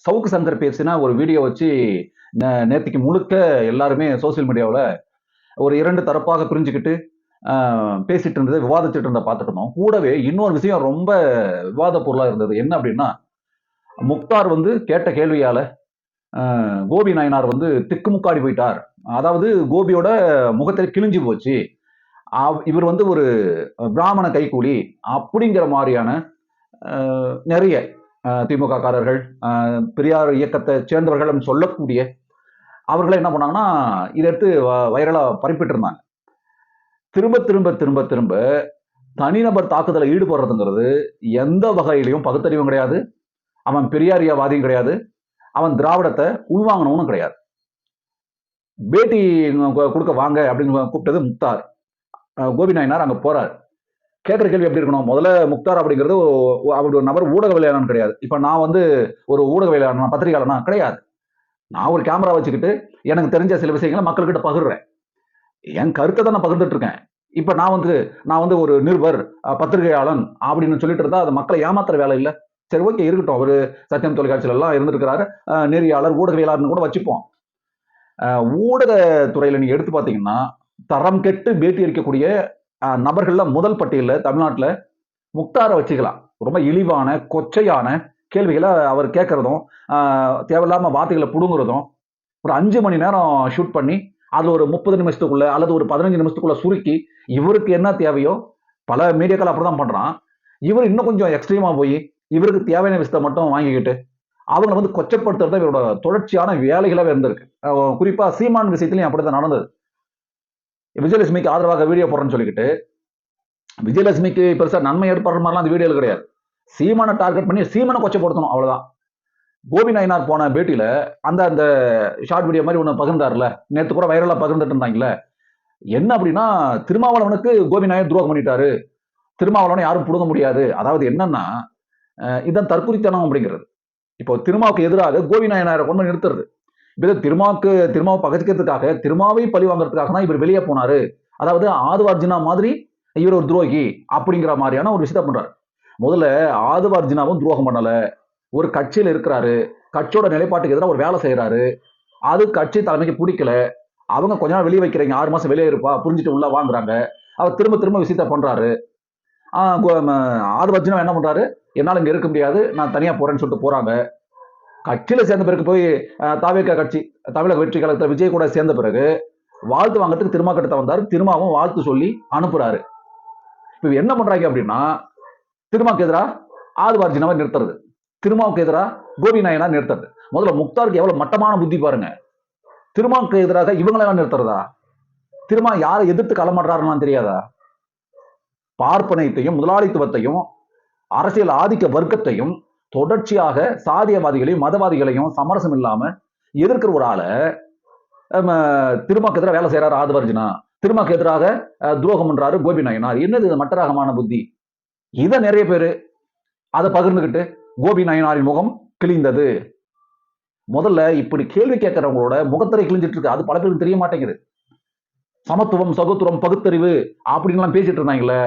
சவுக்கு சங்கர் பேசினா ஒரு வீடியோ வச்சு நே- முழுக்க எல்லாருமே சோசியல் மீடியாவில் ஒரு இரண்டு தரப்பாக பிரிஞ்சுக்கிட்டு பேசிட்டு இருந்தது விவாதிச்சுட்டு இருந்த பார்த்துட்டு இருந்தோம். கூடவே இன்னொரு விஷயம் ரொம்ப விவாத பொருளாக இருந்தது. என்ன அப்படின்னா முக்தார் வந்து கேட்ட கேள்வியால் கோபி நாயனார் வந்து திக்குமுக்காடி போயிட்டார். அதாவது கோபியோட முகத்தில் கிழிஞ்சு போச்சு. அவ்- இவர் வந்து ஒரு பிராமண கைக்கூலி அப்படிங்கிற மாதிரியான நிறைய திமுக காரர்கள் பெரியார் இயக்கத்தை சேர்ந்தவர்கள் சொல்லக்கூடிய அவர்களை என்ன பண்ணாங்கன்னா இதை எடுத்து வ- வைரலா பரப்பிட்டு இருந்தாங்க திரும்ப திரும்ப திரும்ப திரும்ப தனிநபர் தாக்குதலை ஈடுபடுறதுங்கிறது எந்த வகையிலையும் பகுத்தறிவும் கிடையாது. அவன் பெரியாரியவாதியும் கிடையாது. அவன் திராவிடத்தை உள்வாங்கணும்னு கிடையாது. பேட்டி கொடுக்க வாங்க அப்படின்னு கூப்பிட்டது முக்தார். கோபி நாயனார் அங்கே போறார். கேட்குற கேள்வி எப்படி இருக்கணும்? முதல்ல முக்தார் அப்படிங்கிறது அப்படி ஒரு நபர் ஊடகவியலாளன் கிடையாது. இப்போ நான் வந்து ஒரு ஊடகவியலாளனா பத்திரிகையாளனா? கிடையாது. நான் ஒரு கேமரா வச்சுக்கிட்டு எனக்கு தெரிஞ்ச சில விஷயங்களை மக்கள்கிட்ட பகிர்றேன். என் கருத்தை தான் நான் பகிர்ந்துட்டு இருக்கேன். இப்போ நான் வந்து நான் வந்து ஒரு நிருபர் பத்திரிகையாளன் அப்படின்னு சொல்லிட்டு இருந்தா அது மக்களை ஏமாத்துற வேலை இல்லை. சரி ஓகே இருக்கட்டும். அவர் சத்தியம் தொலைக்காட்சியில எல்லாம் இருந்திருக்கிறாரு. நெறியாளர் ஊடகவியலாளர்னு கூட வச்சுப்போம். ஊடக ஊடகத்துறையில நீங்க எடுத்து பார்த்தீங்கன்னா தரம் கெட்டு பேட்டி அளிக்கக்கூடிய நபர்கள்ல முதல் பட்டியலில் தமிழ்நாட்டில் முக்தாரை வச்சுக்கலாம். ரொம்ப இழிவான கொச்சையான கேள்விகளை அவர் கேட்குறதும் தேவையில்லாமல் வார்த்தைகளை புடுங்குறதும் ஒரு அஞ்சு மணி நேரம் ஷூட் பண்ணி அதில் ஒரு முப்பது நிமிஷத்துக்குள்ளே அல்லது ஒரு பதினஞ்சு நிமிஷத்துக்குள்ளே சுருக்கி இவருக்கு என்ன தேவையோ பல மீடியாக்கள் அப்படி தான் பண்ணுறான் இவர் இன்னும் கொஞ்சம் எக்ஸ்ட்ரீமாக போய் இவருக்கு தேவையான விஷயத்தை மட்டும் வாங்கிக்கிட்டு அவங்களை வந்து கொச்சப்படுத்துறது இவரோட தொடர்ச்சியான வேலைகளாக இருந்திருக்கு. குறிப்பாக சீமான் விஷயத்துலையும் அப்படி தான் நடந்தது. விஜயலட்சுமிக்கு ஆதரவாக வீடியோ போடுறேன்னு சொல்லிக்கிட்டு விஜயலட்சுமிக்கு பெருசாக நன்மை ஏற்படுற மாதிரிலாம் அந்த வீடியோவில் கிடையாது. சீமானை டார்கெட் பண்ணி சீமானை கொச்சப்படுத்தணும் அவ்வளோதான் கோபி நாயனார் போன பேட்டியில் அந்த அந்த ஷார்ட் வீடியோ மாதிரி ஒன்று பகிர்ந்தார்ல நேற்று கூட வைரலாக பகிர்ந்துட்டு இருந்தாங்கல்ல? என்ன அப்படின்னா திருமாவளவனுக்கு கோபி நாயர் துரோகம் பண்ணிட்டாரு. திருமாவளவனை யாரும் புடுங்க முடியாது. அதாவது என்னன்னா இதுதான் தற்குறித்தனம் அப்படிங்கிறது. இப்போ திருமாவுக்கு எதிராக கோபி நாயனாரை கொண்டு வந்து நிறுத்துறது. இப்போ திருமாவுக்கு திருமாவை பகச்சிக்கிறதுக்காக திருமாவை பழி வாங்குறதுக்காக தான் இவர் வெளியே போனாரு. அதாவது ஆதுவார்ஜினா மாதிரி இவர் ஒரு துரோகி அப்படிங்கிற மாதிரியான ஒரு விஷயத்த பண்றாரு. முதல்ல ஆதுவார்ஜினாவும் துரோகம் பண்ணல. ஒரு கட்சியில் இருக்கிறாரு. கட்சியோட நிலைப்பாட்டுக்கு எதிராக ஒரு வேலை செய்யறாரு அது கட்சி தலைமைக்கு பிடிக்கல. அவங்க கொஞ்ச நாள் வெளியே வைக்கிறீங்க. ஆறு மாசம் வெளியே இருப்பா புரிஞ்சுட்டு உள்ள வாங்குறாங்க. அவர் திரும்ப திரும்ப விஷயத்த பண்றாரு. ஆதுவார்ஜுனா ஆதுவார்ஜினா என்ன பண்றாரு? என்னால் இங்கே இருக்க முடியாது. நான் தனியாக போறேன்னு சொல்லிட்டு போறாங்க. கட்சியில சேர்ந்த பிறகு போய் தாவேக்கா கட்சி தமிழக வெற்றி கழகத்தில் விஜய் கூட சேர்ந்த பிறகு வாழ்த்து வாங்குறதுக்கு திருமா கிட்ட வந்தாரு. திருமாவும் வாழ்த்து சொல்லி அனுப்புறாரு. இப்போ என்ன பண்றாங்க அப்படின்னா திருமாவுக்கு எதிராக ஆதிவார்ஜினாவை நிறுத்துறது. திருமாவுக்கு எதிராக கோபி நாயனா நிறுத்துறது. முதல்ல முக்தாருக்கு எவ்வளவு மட்டமான புத்தி பாருங்க. திருமாவுக்கு எதிராக இவங்களெல்லாம் நிறுத்துறதா? திருமா யாரை எதிர்த்து களமாடுறாருன்னு தெரியாதா? பார்ப்பனையத்தையும் முதலாளித்துவத்தையும் அரசியல் ஆதிக்க வர்க்கத்தையும் தொடர்ச்சியாக சாதியவாதிகளையும் மதவாதிகளையும் சமரசம் இல்லாம எதிர்க்கிற ஒரு ஆளை திருமாக்கு எதிராக வேலை செய்யறாரு ஆதிவர்ஜினா திருமாக்கு எதிராக துரோகம் பண்றாரு கோபி நாயனார். என்னது இது மட்டரகமான புத்தி? இதை நிறைய பேரு அதை பகிர்ந்துகிட்டு கோபி நாயனாரின் முகம் கிழிந்தது. முதல்ல இப்படி கேள்வி கேட்கறவங்களோட முகத்திரை கிழிஞ்சிட்டு இருக்கு. அது பல பேருக்கு தெரிய மாட்டேங்குது. சமத்துவம் சகோத்துவம் பகுத்தறிவு அப்படின்லாம் பேசிட்டு இருந்தாங்களே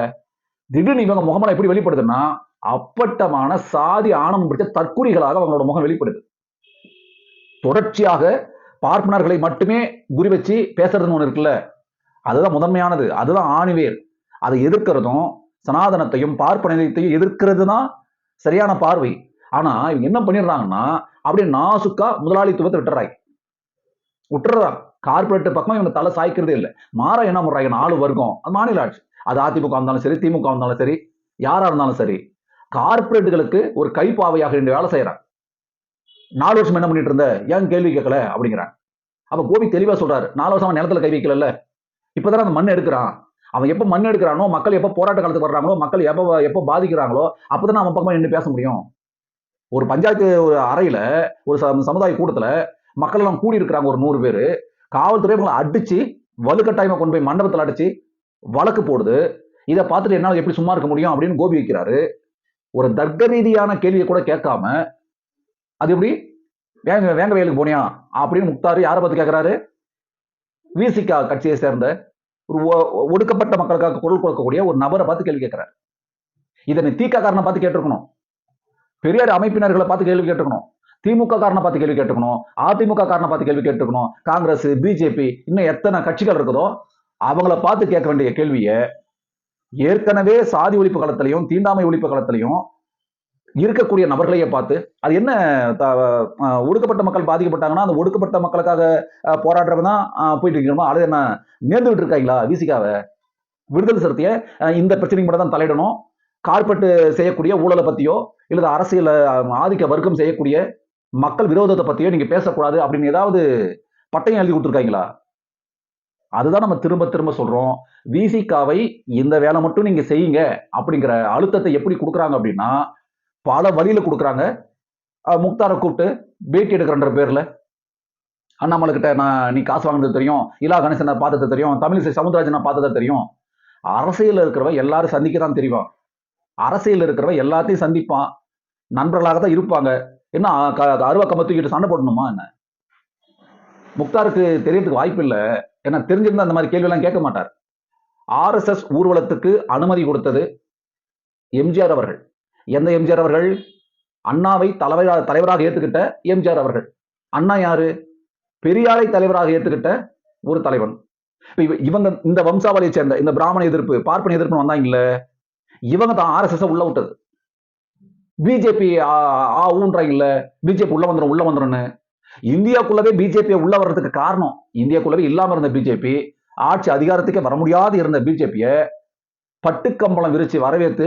திடீர்னு இவங்க முகமெல்லாம் எப்படி வெளிப்படுதுன்னா அப்பட்டமான சாதி ஆணவம் பிடித்த தற்குறிகளாக அவங்களோட முகம் வெளிப்படுது. தொடர்ச்சியாக பார்ப்பனர்களை மட்டுமே குறி வச்சு பேசுறதுன்னு ஒன்று இருக்குல்ல? அதுதான் முதன்மையானது. அதுதான் ஆணிவேர். அதை எதிர்க்கிறதும் சனாதனத்தையும் பார்ப்பனத்தையும் எதிர்க்கிறது தான் சரியான பார்வை. ஆனா இவங்க என்ன பண்ணிடுறாங்கன்னா அப்படியே நாசுக்கா முதலாளித்துவத்தை விட்டுறாங்க விட்டுறாங்க கார்பரேட் பக்கம் இவங்க தலை சாய்க்கிறதே இல்லை. மாற என்ன பண்றாங்க நாலு வர்க்கம். அது மாநில ஆட்சி. அது அதிமுக இருந்தாலும் சரி திமுக இருந்தாலும் சரி யாரா இருந்தாலும் சரி. கார்பரேட்டுகளுக்கு ஒரு கைப்பாவையாக இந்த வேலை செய்யறாங்க நாலு வருஷம் என்ன பண்ணிட்டு இருந்த? ஏன் கேள்வி கேட்கல? அப்படிங்கிறாங்க அப்போ கோபி தெளிவாக சொல்றாரு நாலு வருஷம் அவன் நிலத்துல கை வைக்கல இப்பதான் அந்த மண் எடுக்கிறான். அவன் எப்போ மண் எடுக்கிறானோ மக்கள் எப்போ போராட்ட காலத்துக்கு வர்றாங்களோ மக்கள் எப்போ எப்போ பாதிக்கிறாங்களோ அப்போதான் அவன் பக்கமாக நின்று பேச முடியும். ஒரு பஞ்சாயத்து ஒரு அறையில ஒரு ச- சமுதாய கூட்டத்துல மக்கள் எல்லாம் கூடி இருக்கிறாங்க ஒரு நூறு பேர். காவல்துறை இவங்களை அடிச்சு வலுக்கட்டாயமாக கொண்டு போய் மண்டபத்தில் அடிச்சு வழக்கு போடுது. இதை பார்த்துட்டு என்னால் எப்படி சும்மா இருக்க முடியும் அப்படின்னு கோபி வைக்கிறாரு. ஒரு தர்க்க ரீதியான கேள்வியை கூட கேட்காம அது எப்படி? வேங்க வேங்க வயலுக்கு போனியா? அப்படின்னு முக்தாரு யாரை பார்த்து கேட்கிறாரு? விசிகா கட்சியை சேர்ந்த ஒரு ஒ- ஒடுக்கப்பட்ட மக்களுக்காக குரல் கொடுக்கக்கூடிய ஒரு நபரை பார்த்து கேள்வி கேட்கிறார். இதை நீ காரனை பார்த்து கேட்டிருக்கணும். பெரியார் அமைப்பினர்களை பார்த்து கேள்வி கேட்டுக்கணும் திமுக காரனை பார்த்து கேள்வி கேட்டுக்கணும் அதிமுக காரனை பார்த்து கேள்வி கேட்டுக்கணும் காங்கிரஸ் பிஜேபி இன்னும் எத்தனை கட்சிகள் இருக்குதோ அவங்கள பார்த்து கேட்க வேண்டிய கேள்வியை ஏற்கனவே சாதி ஒழிப்பு களத்திலையும் தீண்டாமை ஒழிப்பு களத்திலையும் இருக்கக்கூடிய நபர்களையே பார்த்து அது என்ன த- ஒடுக்கப்பட்ட மக்கள் பாதிக்கப்பட்டாங்கன்னா அந்த ஒடுக்கப்பட்ட மக்களுக்காக போராடுறவன் போராடுறவங்க தான் போயிட்டு இருக்கணுமா அது என்ன நேர்ந்துகிட்டு இருக்காங்களா விசிகாவை விடுதலை சிறுத்தைய இந்த பிரச்சனைக்கு மட்டும் தான் தலையிடணும். கார்பெட்டு செய்யக்கூடிய ஊழலை பத்தியோ இல்லை அரசியல ஆதிக்க வர்க்கம் செய்யக்கூடிய மக்கள் விரோதத்தை பத்தியோ நீங்க பேசக்கூடாது அப்படின்னு ஏதாவது பட்டயம் எழுதி கொடுத்துருக்காங்களா? அதுதான் நம்ம திரும்ப திரும்ப சொல்றோம். விசிகாவை இந்த வேலை மட்டும் நீங்க செய்யுங்க அப்படிங்கிற அழுத்தத்தை எப்படி கொடுக்குறாங்க அப்படின்னா பல வழியில கொடுக்குறாங்க. முக்தாரை கூப்பிட்டு பேட்டி எடுக்கிறன்ற பேர்ல. அண்ணாமலைக்கிட்ட நான் நீ காசு வாங்கினது தெரியும். இலா கணேசனை பார்த்தது தெரியும். தமிழிசை சவுந்தரராஜன் நான் பார்த்தது தெரியும். அரசியலில் இருக்கிறவ எல்லாரும் சந்திக்க தான் தெரியும். அரசியல் இருக்கிறவ எல்லாத்தையும் சந்திப்பான். நண்பர்களாக தான் இருப்பாங்க. என்ன க- அருவா தூக்கிட்டு சண்டை போடணுமா என்ன? முக்தாருக்கு தெரியறதுக்கு வாய்ப்பு இல்லை. ஏன்னா தெரிஞ்சிருந்தா அந்த மாதிரி கேள்வி எல்லாம் கேட்க மாட்டார். ஆர்எஸ்எஸ் ஊர்வலத்துக்கு அனுமதி கொடுத்தது எம்ஜிஆர் அவர்கள். எந்த எம்ஜிஆர் அவர்கள்? அண்ணாவை தலைவராக தலைவராக ஏற்றுக்கிட்ட எம்ஜிஆர் அவர்கள். அண்ணா யாரு? பெரியாரை தலைவராக ஏத்துக்கிட்ட ஒரு தலைவன். இவங்க இந்த வம்சாவளியை சேர்ந்த இந்த பிராமண எதிர்ப்பு பார்ப்பன எதிர்ப்பு வந்தாங்கல்ல இவங்க தான் ஆர்எஸ்எஸ் உள்ள விட்டது. பிஜேபி ஆ ஊன்றாங்கல்ல பிஜேபி உள்ள வந்துடும் உள்ள வந்துடும்னு இந்தியாக்குள்ளவே பிஜேபி உள்ள வர்றதுக்கு காரணம் இந்தியாக்குள்ளவே இல்லாம இருந்த பிஜேபி ஆட்சி அதிகாரத்துக்கே வர முடியாது இருந்த பிஜேபியை பட்டுக்கம்பளம் விரிச்சு வரவேற்று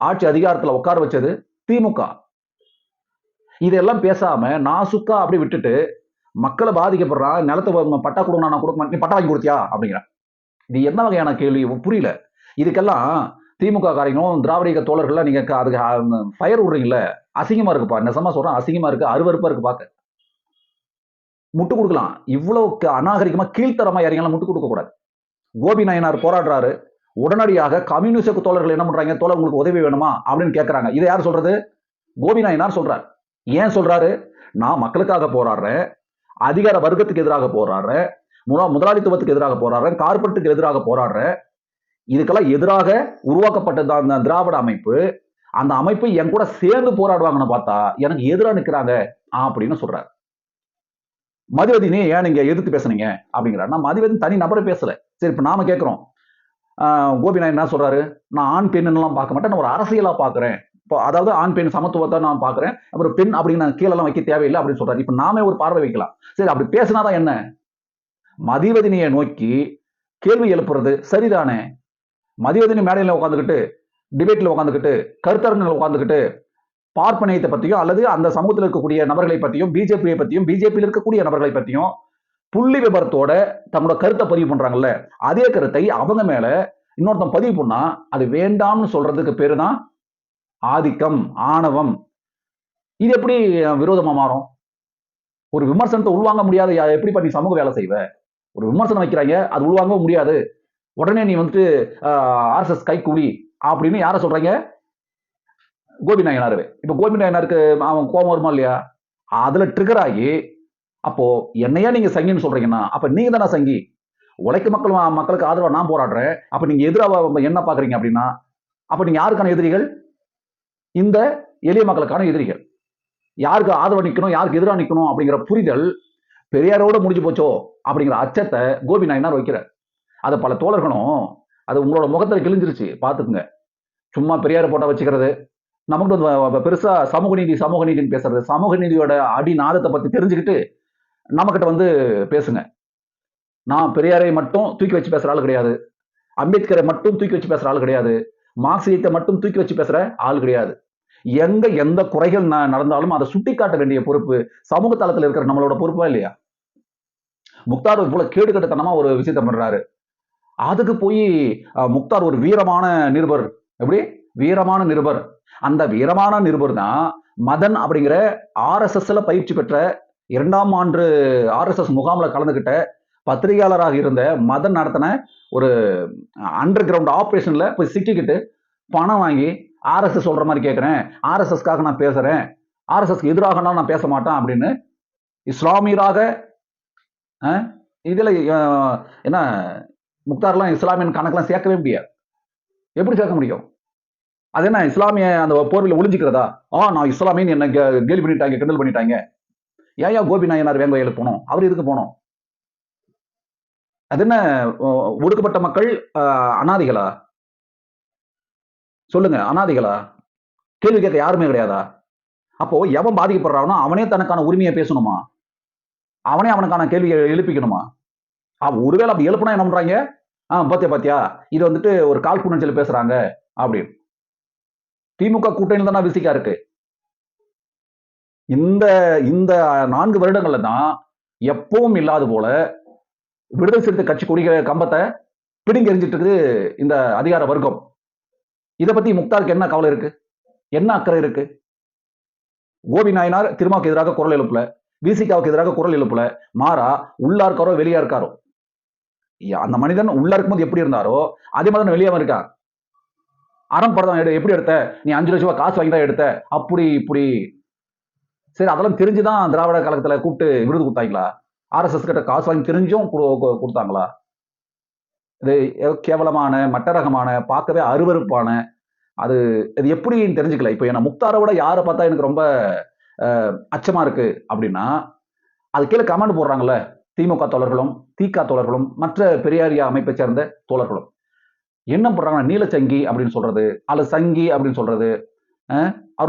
ஆட்சி அதிகாரத்துல உட்கார வச்சது திமுக. இதெல்லாம் பேசாம நாசுக்கா அப்படி விட்டுட்டு மக்களை பாதிக்கப்படுறான் நிலத்தை பட்டா கொடுங்க நான் கொடுக்க நீ பட்டா வாங்கி கொடுத்தியா? அப்படிங்கிறேன் இது என்ன வகையான கேள்வி? புரியல. இதுக்கெல்லாம் திமுக காரங்களும் திராவிட இயக்க தோழர்கள்லாம் நீங்க அதுக்கு ஃபயர் விடுறீங்கல்ல. அசிங்கமா இருக்குப்பா நெசமா சொல்றேன் அசிங்கமா இருக்கு அருவருப்பா இருக்கு பார்க்க முட்டு கொடுக்கலாம். இவ்வளவு க- அநாகரிகமா கீழ்த்தரமா யாரையெல்லாம் முட்டு கொடுக்க கூடாது. கோபி நாயனார் போராடுறாரு. உடனடியாக கம்யூனிஸ்ட் தோழர்கள் என்ன பண்றாங்க? தோழர் உங்களுக்கு உதவி வேணுமா? அப்படின்னு கேட்கறாங்க இதை யார் சொல்றது? கோபி நாயனார் சொல்றார். ஏன் சொல்றாரு? நான் மக்களுக்காக போராடுறேன். அதிகார வர்க்கத்துக்கு எதிராக போராடுறேன். முதலாளித்துவத்துக்கு எதிராக போராடுறேன். கார்பரேட்டுக்கு எதிராக போராடுறேன். இதுக்கெல்லாம் எதிராக உருவாக்கப்பட்டது அந்த திராவிட அமைப்பு. அந்த அமைப்பு என் கூட சேர்ந்து போராடுவாங்கன்னு பார்த்தா எனக்கு எதிராக நிற்கிறாங்க அப்படின்னு சொல்றாரு. மதிவதினி ஏன் நீங்க எதிர்த்து பேசுனீங்க? அப்படிங்கிறார். நான் மதிவதி தனி நபரை பேசல. சரி இப்ப நாம கேட்கிறோம். ஆஹ் என்ன சொல்றாரு? நான் ஆண் பெண்ணுலாம் பார்க்க மாட்டேன். நான் ஒரு அரசியலா பாக்குறேன் இப்போ அதாவது ஆண் பெண் சமத்துவத்தை நான் பாக்குறேன் அப்புறம் பெண் அப்படின்னு நான் கீழெல்லாம் வைக்க தேவையில்லை அப்படின்னு சொல்றாரு. இப்ப நாமே ஒரு பார்வை வைக்கலாம். சரி அப்படி பேசினாதான் என்ன? மதிவதினியை நோக்கி கேள்வி எழுப்புறது சரிதானே? மதிவதினி மேடையில் உட்காந்துக்கிட்டு டிபேட்ல உட்காந்துக்கிட்டு கருத்தரங்கில் உட்காந்துக்கிட்டு பார்ப்பனையத்தை பற்றியும் அல்லது அந்த சமூகத்தில் இருக்கக்கூடிய நபர்களை பற்றியும் பிஜேபியை பற்றியும் பிஜேபியில் இருக்கக்கூடிய நபர்களை பற்றியும் புள்ளி விபரத்தோட தங்களோட கருத்தை பதிவு பண்றாங்கல்ல அதே கருத்தை அவங்க மேல இன்னொருத்தன் பதிவு பண்ணா அது வேண்டாம்னு சொல்றதுக்கு பேரு தான் ஆதிக்கம் ஆணவம். இது எப்படி விரோதமாக விரோதமா மாறும்? ஒரு விமர்சனத்தை உள்வாங்க முடியாத எப்படி பண்ணி சமூக வேலை செய்வ? ஒரு விமர்சனம் வைக்கிறாங்க அது உள்வாங்க முடியாது. உடனே நீ வந்துட்டு ஆர்எஸ்எஸ் கைக்கூலி அப்படின்னு யாரை சொல்கிறீங்க கோபி நாயனாரு இப்போ கோபி நாயனாருக்கு அவன் கோபம் வருமா இல்லையா? அதில் ட்ரிகர் ஆகி அப்போ என்னையா நீங்க சங்கின்னு சொல்றீங்கன்னா அப்ப நீங்க தானே சங்கி? உழைக்க மக்கள் மக்களுக்கு ஆதரவா நான் போராடுறேன். அப்ப நீங்க எதிராக என்ன பாக்குறீங்க அப்படின்னா அப்ப நீங்க யாருக்கான எதிரிகள்? இந்த எளிய மக்களுக்கான எதிரிகள். யாருக்கு ஆதரவு நிற்கணும் யாருக்கு எதிராக நிற்கணும் அப்படிங்கிற புரிதல் பெரியாரோட முடிஞ்சு போச்சோ அப்படிங்கிற அச்சத்தை கோபி நாயனார் வைக்கிறார். அதை பல தோழர்களும் அது உங்களோட முகத்தில் கிழிஞ்சிருச்சு. பார்த்துக்குங்க. சும்மா பெரியாரை போட்டா வச்சுக்கிறது நமக்கு வந்து பெருசாக பெருசா சமூக நீதி சமூக நீதின்னு பேசுறது சமூக நீதியோட அடிநாதத்தை பற்றி பத்தி தெரிஞ்சுக்கிட்டு நம்மகிட்ட வந்து பேசுங்க. நான் பெரியாரை மட்டும் தூக்கி வச்சு பேசுற ஆள் கிடையாது. அம்பேத்கரை மட்டும் தூக்கி வச்சு பேசுற ஆள் கிடையாது. மார்க்சியத்தை மட்டும் தூக்கி வச்சு பேசுற ஆள் கிடையாது. எங்க எந்த குறைகள் ந- நடந்தாலும் அதை சுட்டி காட்ட வேண்டிய பொறுப்பு சமூக தளத்துல இருக்கிற நம்மளோட பொறுப்பா இல்லையா? முக்தார் இவ்வளவு கேடு ஒரு விஷயத்த பண்றாரு. அதுக்கு போய் முக்தார் ஒரு வீரமான நிருபர். எப்படி? வீரமான நிருபர். அந்த வீரமான நிருபர் தான் மதன் அப்படிங்கிற ஆர்எஸ்எஸ்ல பயிற்சி பெற்ற இரண்டாம் ஆண்டு ஆர்எஸ்எஸ் முகாமில் கலந்துக்கிட்ட பத்திரிகையாளராக இருந்த மதன் நடத்தின ஒரு அண்டர் கிரவுண்ட் ஆப்ரேஷனில் போய் சிக்கிக்கிட்டு பணம் வாங்கி ஆர்எஸ்எஸ் சொல்ற மாதிரி கேட்குறேன் ஆர்எஸ்எஸ்க்காக நான் பேசுறேன். ஆர்எஸ்எஸ்க்கு எதிராக நான் பேச மாட்டேன் அப்படின்னு இஸ்லாமியராக இதில் என்ன முக்தார்லாம் இஸ்லாமியன் கணக்கெல்லாம் சேர்க்கவே முடியாது. எப்படி சேர்க்க முடியும்? அது என்ன இஸ்லாமிய அந்த போர்வில் ஒளிஞ்சிக்கிறதா? ஆ நான் இஸ்லாமியன் என்ன கே- கேலி பண்ணிட்டாங்க கிண்டல் பண்ணிட்டாங்க. ஏயா கோபி நாயனார் வேங்க வயலுக்கு போனோம்? அவர் இதுக்கு போனோம்? அது என்ன ஒடுக்கப்பட்ட மக்கள் அனாதிகளா? சொல்லுங்க அனாதிகளா? கேள்வி கேட்க யாருமே கிடையாதா? அப்போ எவன் பாதிக்கப்படுறானோ அவனே தனக்கான உரிமையை பேசணுமா? அவனே அவனுக்கான கேள்வியை எழுப்பிக்கணுமா? ஒருவேளை அப்படி எழுப்புனா என்ன பண்றாங்க? ஆ பாத்தியா பாத்தியா இது வந்துட்டு ஒரு காழ்ப்புணர்ச்சியில் பேசுறாங்க அப்படின்னு. திமுக கூட்டணியில் தானே விசிக்கா இருக்கு. இந்த இந்த நான்கு வருடங்கள்ல தான் எப்பவும் இல்லாத போல விடுதலை சிறுத்தை கட்சி கொடிகிற கம்பத்தை பிடுங்கி இருக்குது இந்த அதிகார வர்க்கம். இதை பத்தி முக்தாருக்கு என்ன கவலை இருக்கு? என்ன அக்கறை இருக்கு? கோபி நாயனார் திருமாவுக்கு எதிராக குரல் எழுப்பல விசிகாவுக்கு எதிராக குரல் எழுப்பல மாறா உள்ளா இருக்காரோ வெளியா இருக்காரோ? அந்த மனிதன் உள்ள இருக்கும்போது எப்படி இருந்தாரோ அதே மாதிரி தான் இருக்கான். அறம் படம் எடு எப்படி எடுத்த? நீ அஞ்சு லட்சம் ரூபாய் காசு வாங்கி தான் எடுத்த. அப்படி இப்படி. சரி அதெல்லாம் தெரிஞ்சுதான் திராவிட கழகத்துல கூப்பிட்டு விருது கொடுத்தாங்களா? ஆர்எஸ்எஸ் கிட்ட காசு வாங்கி தெரிஞ்சும் கொடுத்தாங்களா? இது ஏதோ கேவலமான மட்டரகமான பார்க்கவே அருவருப்பான அது இது எப்படின்னு தெரிஞ்சுக்கல. இப்போ ஏன்னா முக்தாரோட விட யாரை பார்த்தா எனக்கு ரொம்ப அச்சமா இருக்கு அப்படின்னா அது கீழே கமெண்ட் போடுறாங்கல்ல திமுக தோழர்களும் திக தோழர்களும் மற்ற பெரியாரியா அமைப்பை சேர்ந்த தோழர்களும். என்ன பண்றாங்கன்னா நீலச்சங்கி அப்படின்னு சொல்கிறது அல்லது சங்கி அப்படின்னு சொல்கிறது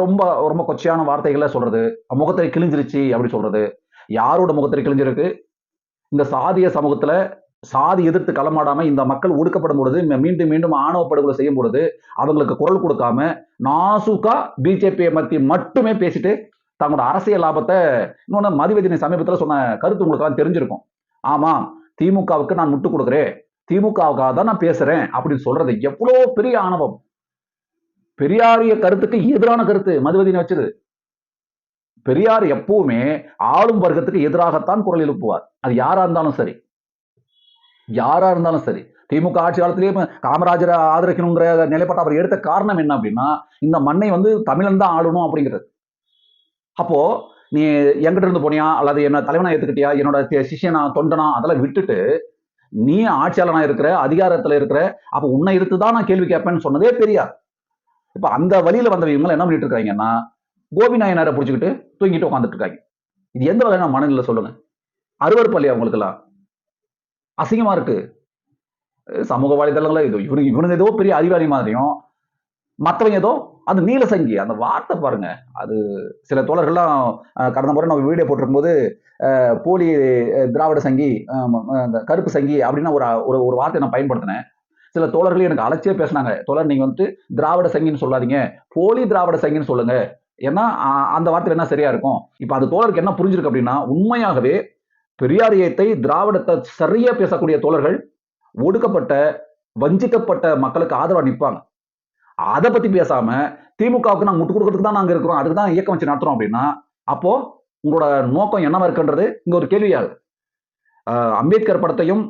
ரொம்ப ரொம்ப கொச்சையான வார்த்தைகளை சொல்கிறது முகத்திரை கிழிஞ்சிருச்சு அப்படின்னு சொல்கிறது யாரோட முகத்திரை கிழிஞ்சிருக்கு? இந்த சாதிய சமூகத்தில் சாதி எதிர்த்து களமாடாமல் இந்த மக்கள் ஒடுக்கப்படும் பொழுது மீண்டும் மீண்டும் ஆணவ படுகொலை செய்யும் பொழுது அவங்களுக்கு குரல் கொடுக்காம நாசுக்கா பிஜேபியை பத்தி மட்டுமே பேசிட்டு தங்களோட அரசியல் லாபத்தை இன்னொன்று மதிவதினை சமீபத்தில் சொன்ன கருத்து உங்களுக்கு தெரிஞ்சிருக்கும். ஆமாம் திமுகவுக்கு நான் முட்டு கொடுக்குறேன். திமுகவுக்காக தான் நான் பேசுறேன் அப்படின்னு சொல்றது எவ்வளோ பெரிய ஆணவம். பெரியாரிய கருத்துக்கு எதிரான கருத்து மதுவதினை வச்சது. பெரியார் எப்பவுமே ஆளும் வர்க்கத்துக்கு எதிராகத்தான் குரல் எழுப்புவார். அது யாரா இருந்தாலும் சரி. யாரா இருந்தாலும் சரி. திமுக ஆட்சி காலத்திலேயே காமராஜரை ஆதரிக்கணுங்கிற நிலைப்பாட்டை அவர் எடுத்த காரணம் என்ன அப்படின்னா இந்த மண்ணை வந்து தமிழன் தான் ஆளணும் அப்படிங்கிறது. அப்போ நீ எங்கிட்ட இருந்து போனியா? அல்லது என்ன தலைவனா ஏத்துக்கிட்டியா? என்னோட சிஷியனா சிஷ்யனா தொண்டனா? அதெல்லாம் விட்டுட்டு நீ ஆட்சியாளனா இருக்கிற அதிகாரத்துல இருக்கிற அப்ப உன்னை எடுத்து தான் நான் கேள்வி கேட்பேன்னு சொன்னதே பெரியார் இப்ப அந்த வழியில வந்தவங்க என்ன பண்ணிட்டு இருக்காங்கன்னா கோபி நாயனாரை பிடிச்சிக்கிட்டு தூங்கிட்டு உட்காந்துட்டு இருக்காங்க. இது எந்த வகையான மனநிலை சொல்லுங்க? அருவருப்பு இல்லையா அவங்களுக்குலாம் அசிங்கமா இருக்கு. சமூக வலைதளங்களா இது இவனுக்கு இவனுங்க ஏதோ பெரிய அறிவாளி மாதிரியும் மற்றவங்க ஏதோ அந்த நீலசங்கி அந்த வார்த்தை பாருங்க. அது சில தோழர்கள்லாம் கடந்த முறை நம்ம வீடியோ போட்டிருக்கும்போது போது போலி திராவிட சங்கி அந்த கருப்பு சங்கி அப்படின்னு ஒரு ஒரு ஒரு வார்த்தை நான் பயன்படுத்தினேன். சில தோழர்கள் எனக்கு அலட்சியே பேசினாங்க. தோழர் நீங்க வந்துட்டு திராவிட சங்கின்னு சொல்லாதீங்க. போலி திராவிட சங்கின்னு சொல்லுங்க. ஏன்னா அந்த வார்த்தையில என்ன சரியா இருக்கும்? இப்ப அது தோழருக்கு என்ன புரிஞ்சிருக்கு அப்படின்னா உண்மையாகவே பெரியாரியத்தை திராவிடத்தை சரியா பேசக்கூடிய தோழர்கள் ஒடுக்கப்பட்ட வஞ்சிக்கப்பட்ட மக்களுக்கு ஆதரவா நிற்பாங்க அதை பத்தி பேசாம திமுகவுக்கு நாங்க முட்டு கொடுக்கறதுக்கு தான் நாங்க இருக்கிறோம். அதுக்கு தான் இயக்கம் வச்சு நடத்துறோம் அப்படின்னா அப்போ உங்களோட நோக்கம் என்னவா இருக்குன்றது? இங்க ஒரு கேள்வியாகுது அம்பேத்கர் படத்தையும்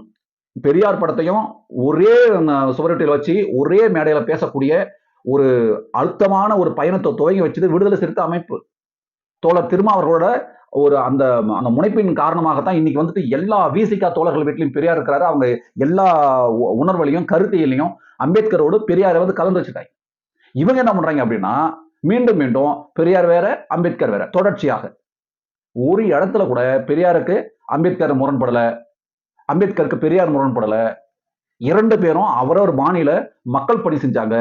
பெரியார் படத்தையும் ஒரே அஹ், வச்சு ஒரே மேடையில பேசக்கூடிய ஒரு அழுத்தமான ஒரு பயணத்தை துவங்கி வச்சது விடுதலை சிறுத்தை அமைப்பு. தோழர் திருமாவர்களோட ஒரு அந்த அந்த முனைப்பின் காரணமாகத்தான் இன்னைக்கு வந்துட்டு எல்லா விசிகா தோழர்கள் வீட்லையும் பெரியார் இருக்கிறாரு. அவங்க எல்லா உணர்வுலையும் கருத்தியலையும் அம்பேத்கரோடு பெரியாரை வந்து கலந்து வச்சுட்டாங்க. இவங்க என்ன பண்றாங்க அப்படின்னா மீண்டும் மீண்டும் பெரியார் வேற அம்பேத்கர் வேற தொடர்ச்சியாக. ஒரு இடத்துல கூட பெரியாருக்கு அம்பேத்கர் முரண்படல. அம்பேத்கருக்கு பெரியார் முரண்படல. இரண்டு பேரும் அவரவர் பாணியில மக்கள் பணி செஞ்சாங்க.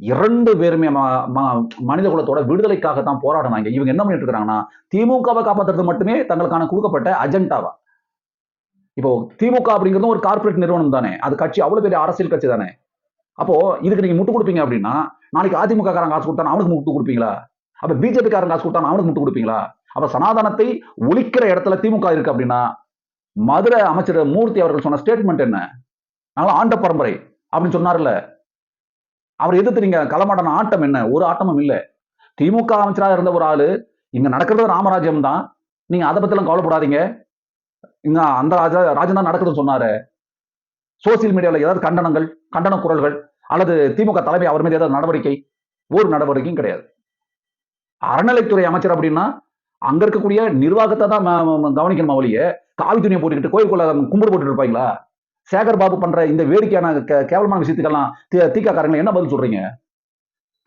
இரண்டு பேருமே ம- மனித குலத்தோட விடுதலைக்காக தான் போராடினாங்க. இவங்க என்ன பண்ணிட்டு இருக்காங்கன்னா திமுகவை காப்பாத்துறது மட்டுமே தங்களுக்கான கொடுக்கப்பட்ட அஜெண்டாவா இப்போ திமுக அப்படிங்கிறது ஒரு கார்ப்பரேட் நிறுவனம் தானே. அது கட்சி அவ்வளவு பெரிய அரசியல் கட்சி தானே. அப்போ இதுக்கு நீங்க முட்டு கொடுப்பீங்க அப்படின்னா நாளைக்கு அதிமுக காரன் காசு கொடுத்தா அவனுக்கு முட்டு கொடுப்பீங்களா? அப்ப பிஜேபி காரன் காசு கொடுத்தா அவனுக்கு முட்டு கொடுப்பீங்களா? அப்ப சனாதனத்தை ஒழிக்கிற இடத்துல திமுக இருக்கு அப்படின்னா மதுரை அமைச்சர் மூர்த்தி அவர்கள் சொன்ன ஸ்டேட்மெண்ட் என்ன? நாங்களும் ஆண்ட பரம்பரை அப்படின்னு சொன்னார்ல. அவர் எதிர்த்து நீங்க களமாடான ஆட்டம் என்ன? ஒரு ஆட்டமும் இல்லை. திமுக அமைச்சராக இருந்த ஒரு ஆளு இங்க நடக்கிறது ராமராஜ்யம் தான். நீங்க அதை பத்திலாம் கவலைப்படாதீங்க. இங்க அந்த ராஜா ராஜன் தான் நடக்குதுன்னு சொன்னாரு. சோசியல் மீடியாவில் ஏதாவது கண்டனங்கள் கண்டன குரல்கள் அல்லது திமுக தலைமை அவர் மீது ஏதாவது நடவடிக்கை ஒரு நடவடிக்கையும் கிடையாது. அறநிலைத்துறை அமைச்சர் அப்படின்னா அங்க இருக்கக்கூடிய நிர்வாகத்தை தான் ம- ம- கவனிக்கணுமா ஒழிய? காவி துணியை போட்டுக்கிட்டு கோயிலுக்குள்ள கும்பிடு போட்டுட்டு இருப்பாங்களா? சேகர் பாபு பண்ற இந்த வேடிக்கையான கே- கேவலமான விஷயத்துக்கெல்லாம் தி- என்ன பதில் சொல்றீங்க?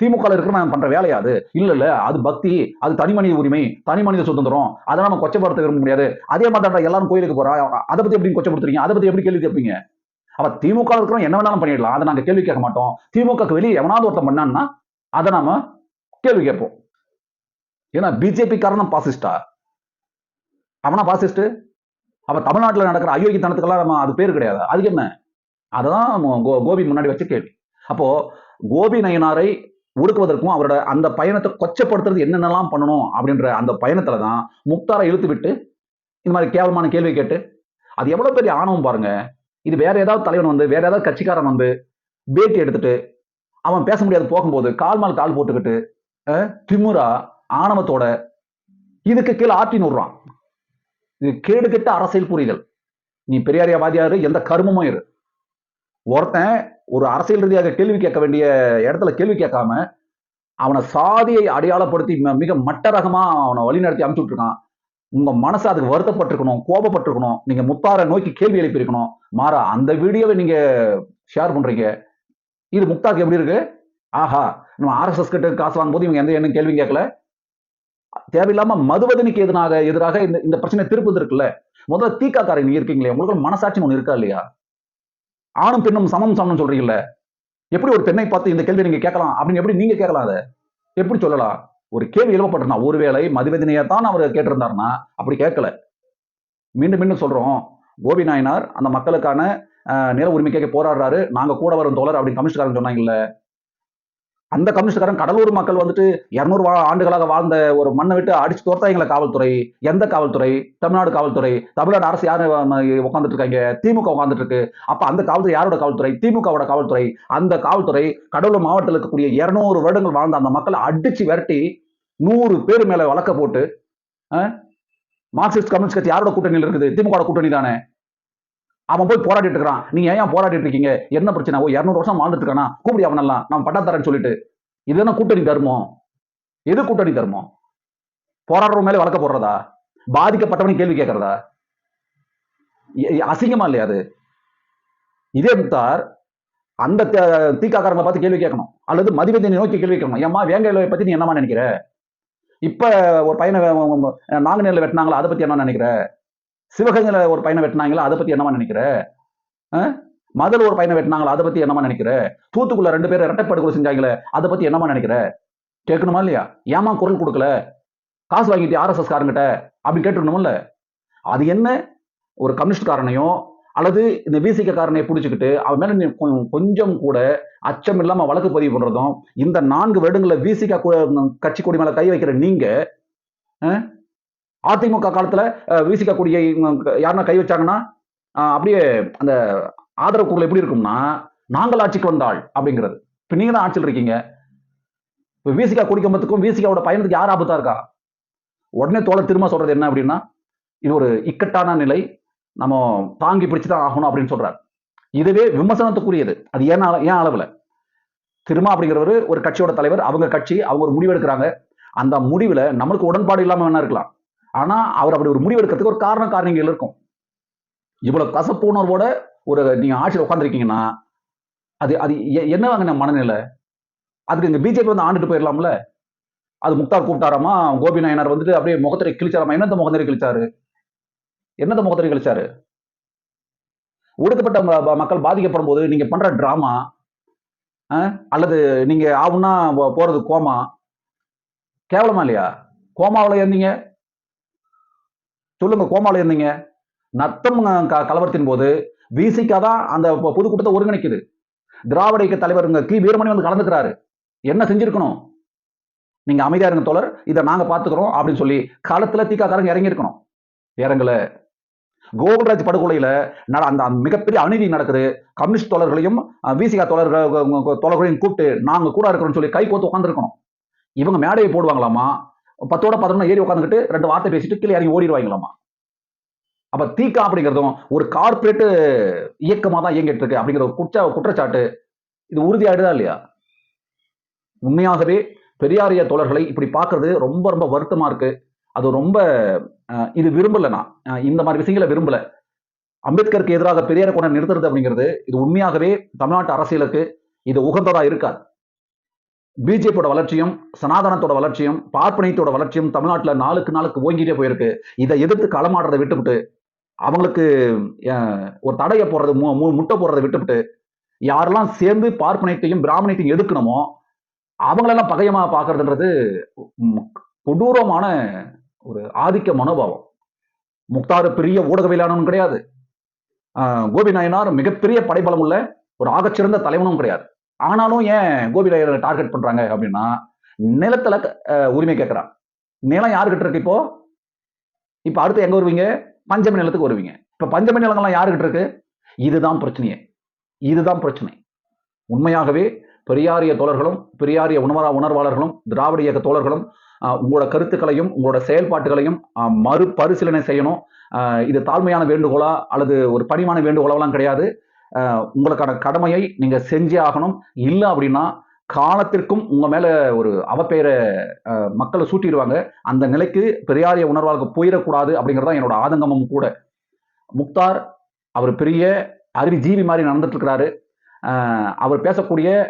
திமுக இருக்கிற நான் பண்ற வேலையா அது? இல்ல இல்ல அது பக்தி அது தனி மனித உரிமை தனி மனித சுதந்திரம் அதை நம்ம கொச்சப்படுத்த விரும்ப முடியாது. அதே மாதிரி எல்லாரும் கோயிலுக்கு போறோம் அதை பத்தி எப்படி கொச்சப்படுத்துறீங்க? அதை பத்தி எப்படி கேள்வி கேட்பீங்க? அப்ப திமுக இருக்கிறோம் என்ன வேணாலும் பண்ணிடலாம். அதை நாங்க கேள்வி கேட்க மாட்டோம். திமுக வெளியே எவனாவது ஒருத்தன் பண்ணான்னா அதை நாம கேள்வி கேட்போம். ஏன்னா பிஜேபி காரணம் பாசிஸ்டா. அவனா பாசிஸ்ட் அப்ப தமிழ்நாட்டில் நடக்கிற அயோக்கியத்தனத்துக்கெல்லாம் நம்ம அது பேர் கிடையாது. அதுக்கு என்ன? அதுதான் மோ- கோ- கோபி முன்னாடி வச்ச கேள்வி. அப்போ கோபி நயனாரை ஒடுக்குவதற்கும் அவரோட அந்த பயணத்தை கொச்சப்படுத்துறது என்னென்னலாம் பண்ணணும் அப்படின்ற அந்த பயணத்துல தான் முக்தாரை இழுத்து விட்டு இந்த மாதிரி கேவலமான கேள்வி கேட்டு அது எவ்வளவு பெரிய ஆணவம் பாருங்க. இது வேற ஏதாவது தலைவன் வந்து வேற ஏதாவது கட்சிக்காரன் வந்து பேட்டி எடுத்துட்டு அவன் பேச முடியாது போகும்போது கால் மேல் கால் போட்டுக்கிட்டு திமுரா ஆணவத்தோட இதுக்கு கீழே ஆட்டி நூறான் இது கேடுகட்ட அரசியல் புரிதல். நீ பெரியாரியவாதியாரு எந்த கருமமும் இரு. ஒருத்தன் ஒரு அரசியல் ரீதியாக கேள்வி கேட்க வேண்டிய இடத்துல கேள்வி கேட்காம அவனை சாதியை அடையாளப்படுத்தி ம- மிக மட்ட ரகமா அவனை வழிநடத்தி அமுச்சு இருக்கான் உங்க மனசு அதுக்கு வருத்தப்பட்டிருக்கணும் கோபப்பட்டிருக்கணும் நீங்க முத்தாரை நோக்கி கேள்வி எழுப்பியிருக்கணும். மாறா அந்த வீடியோவை நீங்க ஷேர் பண்றீங்க. இது முக்தாக்கு எப்படி இருக்கு? ஆஹா நம்ம ஆர்எஸ்எஸ் கிட்ட காசு வாங்கும்போது இவங்க எந்த என்ன கேள்வி கேட்கல. தேவையில்லாம மதுவதனிக்கு எதிராக எதிராக இந்த இந்த பிரச்சனை திருப்பது இருக்குல்ல? முதல்ல தீக்காக்காரங்க நீ இருக்கீங்களே உங்களுக்கு மனசாட்சி ஒண்ணு இருக்கா இல்லையா? ஆணும் பெண்ணும் சமம் சமம் சொல்றீங்கல்ல. எப்படி ஒரு பெண்ணை பார்த்து இந்த கேள்வி நீங்க கேட்கலாம்? அப்படின்னு எப்படி நீங்க கேட்கலாம் அதை? எப்படி சொல்லலாம்? ஒரு கேள்வி எழுப்பப்பட்டிருந்தா ஒருவேளை மதுவதனியை தான் அவர் கேட்டிருந்தாருன்னா அப்படி கேட்கல. மீண்டும் மீண்டும் சொல்றோம். கோபி நாயனார் அந்த மக்களுக்கான அஹ், நில உரிமைக்காக போராடுறாரு. நாங்க கூட வரும் தோழர் அப்படின்னு கமிஷனர்காரன் சொன்னாங்கல்ல. அந்த கம்யூனிஸ்ட்காரன் கடலூர் மக்கள் வந்துட்டு இருநூறு ஆண்டுகளாக வாழ்ந்த ஒரு மண்ணை விட்டு அடிச்சு தோர்த்தாங்கள காவல்துறை எந்த காவல்துறை? தமிழ்நாடு காவல்துறை. தமிழ்நாடு அரசு யாரு உட்காந்துட்டு இருக்காங்க திமுக உட்காந்துட்டு இருக்கு அப்ப அந்த காவல்துறை யாரோட காவல்துறை? திமுகவோட காவல்துறை. அந்த காவல்துறை கடலூர் மாவட்டத்தில் இருக்கக்கூடிய இருநூறு வருடங்கள் வாழ்ந்த அந்த மக்களை அடிச்சு விரட்டி நூறு பேர் மேல வழக்க போட்டு மார்க்சிஸ்ட் கம்யூனிஸ்ட் கட்சி யாரோட கூட்டணியில் இருக்குது? திமுக கூட்டணி தானே அவன் போய் போராடிட்டு இருக்கிறான். நீங்க ஏன் போராடிட்டு இருக்கீங்க? என்ன பிரச்சனை? ஓ இருநூறு வருஷம் வாழ்ந்துட்டு இருக்கானா? கூப்பிடி அவனெல்லாம் நான் பட்டா சொல்லிட்டு. இது என்ன கூட்டணி தர்மம்? எது கூட்டணி தர்மம்? போராடுறவன் மேலே வழக்க போடுறதா? பாதிக்கப்பட்டவனை கேள்வி கேட்கறதா? அசிங்கமா இல்லையா அது? இதே முத்தார் அந்த தீக்காக்காரங்களை பார்த்து கேள்வி கேட்கணும். அல்லது மதிவதனை நோக்கி கேள்வி கேட்கணும். ஏம்மா வேங்கையில பத்தி நீ என்னமா நினைக்கிற? இப்ப ஒரு பையனை நாங்குநேரில் வெட்டினாங்களா? அதை பத்தி என்ன நினைக்கிற? சிவகங்கையில ஒரு பையனை வெட்டினாங்களா? அதை பத்தி என்னமா நினைக்கிற? மதுரை ஒரு பையனை வெட்டினாங்களா? அதை பத்தி என்னமா நினைக்கிற? தூத்துக்குள்ள ரெண்டு பேரும் இரட்டைப்படுகொலை செஞ்சாங்களே அதை பத்தி என்னமா நினைக்கிற? கேட்கணுமா இல்லையா? ஏமா குரல் கொடுக்கல? காசு வாங்கிட்டு ஆர்எஸ்எஸ் காரங்கிட்ட அப்படின்னு கேட்டுக்கணும்ல. அது என்ன? ஒரு கம்யூனிஸ்ட் காரனையோ அல்லது இந்த விசிக காரனை பிடிச்சிக்கிட்டு அவன் மேல நீ கொஞ்சம் கூட அச்சம் இல்லாம வழக்கு பதிவு பண்றதும் இந்த நான்கு வருடங்கள்ல விசிக கட்சி கொடி மேல கை வைக்கிற நீங்க அதிமுக காலத்துல விசிக கொடியை யாருன்னா கை வச்சாங்கன்னா அப்படியே அந்த ஆதரவு குரல் எப்படி இருக்கும்னா நாங்கள் ஆட்சிக்கு வந்தாள் அப்படிங்கிறது. இப்ப நீங்க தான் ஆட்சியில் இருக்கீங்க. இப்ப விசிகா குடிக்கம்பத்துக்கும் விசிகாவோட பயணத்துக்கு யார் ஆபத்தா இருக்கா? உடனே தோழர் திரும்ப சொல்றது என்ன அப்படின்னா இது ஒரு இக்கட்டான நிலை நம்ம தாங்கி பிடிச்சு தான் ஆகணும் அப்படின்னு சொல்றாரு. இதுவே விமர்சனத்துக்குரியது. அது ஏன் ஏன் அளவுல திருமா அப்படிங்கிறவர் ஒரு கட்சியோட தலைவர் அவங்க கட்சி அவங்க ஒரு முடிவு எடுக்கிறாங்க அந்த முடிவுல நம்மளுக்கு உடன்பாடு இல்லாம வேணா இருக்கலாம். ஆனா அவர் அப்படி ஒரு முடிவு எடுக்கிறதுக்கு ஒரு காரண காரணங்கள் இருக்கும். இவ்வளவு கசப்புணர்வோட ஒரு நீங்க ஆட்சியில் உட்காந்துருக்கீங்கன்னா அது அது எ- என்ன வாங்கின மனநிலை? அதுக்கு இந்த பிஜேபி வந்து ஆண்டுட்டு போயிடலாம்ல? அது முக்தார் கூப்பிட்டாராமா? கோபி நாயனார் வந்துட்டு அப்படியே முகத்திரை கிழிச்சாராமா? என்னத்த முகத்திரை கிழிச்சாரு? என்னத்த முகத்திரை கிழிச்சாரு? ஒடுக்கப்பட்ட ம- மக்கள் பாதிக்கப்படும் போது நீங்க பண்ற டிராமா அல்லது நீங்க ஆகுன்னா போறது கோமா? கேவலமா இல்லையா? கோமாவில் இருந்தீங்க. சொல்லுங்க கோமால இருந்தீங்க. நத்தம் க- கலவரத்தின் போது விசிகா தான் அந்த பொதுக்கூட்டத்தை ஒருங்கிணைக்குது. திராவிட இயக்க தலைவருங்க கி. வீரமணி வந்து கலந்துக்கிறாரு. என்ன செஞ்சிருக்கணும்? நீங்க அமைதியா இருங்க தோழர் இதை நாங்க பாத்துக்கிறோம் அப்படின்னு சொல்லி களத்துல தீக்காக்காரங்க இறங்கி இருக்கணும் இறங்கல கோகுல்ராஜ் படுகொலையில அந்த மிகப்பெரிய அநீதி நடக்குது. கம்யூனிஸ்ட் தோழர்களையும் விசிகா தோழர்கள் தோழர்களையும் கூப்பிட்டு நாங்க கூட இருக்கிறோம்னு சொல்லி கை கோத்து உட்காந்துருக்கணும் இவங்க மேடையை போடுவாங்களாமா? பத்தோட பதினொன்று ஏறி உட்காந்துக்கிட்டு ரெண்டு வார்த்தை பேசிட்டு கீழே இறங்கி ஓடிடுவாங்களாமா அப்ப தீக்கா அப்படிங்கிறதும் ஒரு கார்பரேட்டு இயக்கமா தான் இயங்கிட்டு இருக்கு அப்படிங்கிற ஒரு குற்ற குற்றச்சாட்டு. இது உறுதியாயிடுதா இல்லையா? உண்மையாகவே பெரியாரிய தோழர்களை இப்படி பாக்குறது ரொம்ப ரொம்ப வருத்தமா இருக்கு. அது ரொம்ப அஹ், இது விரும்பல நான். இந்த மாதிரி விஷயங்களை விரும்பல. அம்பேத்கருக்கு எதிராக பெரியார கொண்டு நிறுத்துறது அப்படிங்கிறது இது உண்மையாகவே தமிழ்நாட்டு அரசியலுக்கு இது உகந்ததா இருக்காது. பிஜேபியோட வளர்ச்சியும் சனாதனத்தோட வளர்ச்சியும் பார்ப்பனியத்தோட வளர்ச்சியும் தமிழ்நாட்டில் நாளுக்கு நாளுக்கு ஓங்கிட்டே போயிருக்கு. இதை எதிர்த்து களமாடுறதை விட்டுவிட்டு அவங்களுக்கு ஒரு தடையை போடுறது மு- மு- முட்டை போடுறதை விட்டுவிட்டு யாரெல்லாம் சேர்ந்து பார்ப்பனியத்தையும் பிராமணியத்தையும் எதுக்கணுமோ அவங்களெல்லாம் பகையமா பார்க்கறதுன்றது கொடூரமான ஒரு ஆதிக்க மனோபாவம். முக்தாறு பெரிய ஊடகவியலானவனும் கிடையாது. ஆஹ் கோபி நாயனார் மிகப்பெரிய படைபலம் உள்ள ஒரு ஆகச்சிறந்த தலைவனும் கிடையாது. ஆனாலும் ஏன் கோபி நாயரை டார்கெட் பண்றாங்க அப்படின்னா நிலத்துல உரிமை கேட்கறான் நிலம் யாருக்கிட்ட இருக்கு இப்போ? இப்ப அடுத்து எங்க வருவீங்க? பஞ்சமி நிலத்துக்கு வருவீங்க. இப்ப பஞ்சமி நிலங்கள்லாம் யாருக்கிட்ட இருக்கு? இதுதான் பிரச்சனையே. இதுதான் பிரச்சனை. உண்மையாகவே பெரியாரிய தோழர்களும் பெரியாரிய உணவரா உணர்வாளர்களும் திராவிட இயக்க தோழர்களும் உங்களோட கருத்துக்களையும் உங்களோட செயல்பாட்டுகளையும் மறுபரிசீலனை செய்யணும். இது தாழ்மையான வேண்டுகோளா அல்லது ஒரு பணிவான வேண்டுகோளாலாம் கிடையாது. உங்களுக்கான கடமையை நீங்க செஞ்சே ஆகணும். இல்லை அப்படின்னா காலத்திற்கும் உங்க மேல ஒரு அவப்பெயரை மக்களை சூட்டிடுவாங்க. அந்த நிலைக்கு பெரியாரிய உணர்வாளுக்கு போயிடக்கூடாது அப்படிங்கிறது தான் என்னோட ஆதங்கமும் கூட. முக்தார் அவர் பெரிய அறிவிஜீவி மாதிரி நடந்துட்டு இருக்கிறாரு அவர் பேசக்கூடிய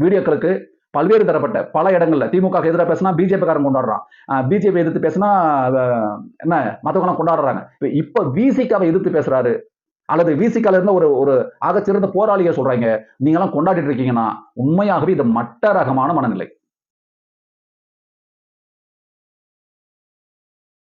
வீடியோக்களுக்கு பல்வேறு தரப்பட்ட பல இடங்கள்ல திமுக எதிராக பேசினா பிஜேபி காரன் கொண்டாடுறான் பிஜேபி எதிர்த்து பேசினா என்ன மற்றவங்களாம் கொண்டாடுறாங்க. இப்ப- விசிக்கு விசிகாவை எதிர்த்து பேசுறாரு. அல்லது விசிகால இருந்த ஒரு ஒரு ஆகச்சிறந்த போராளியை சொல்றாங்க. நீங்களாம் கொண்டாடிட்டு இருக்கீங்கன்னா உண்மையாகவே இது மட்ட ரகமான மனநிலை.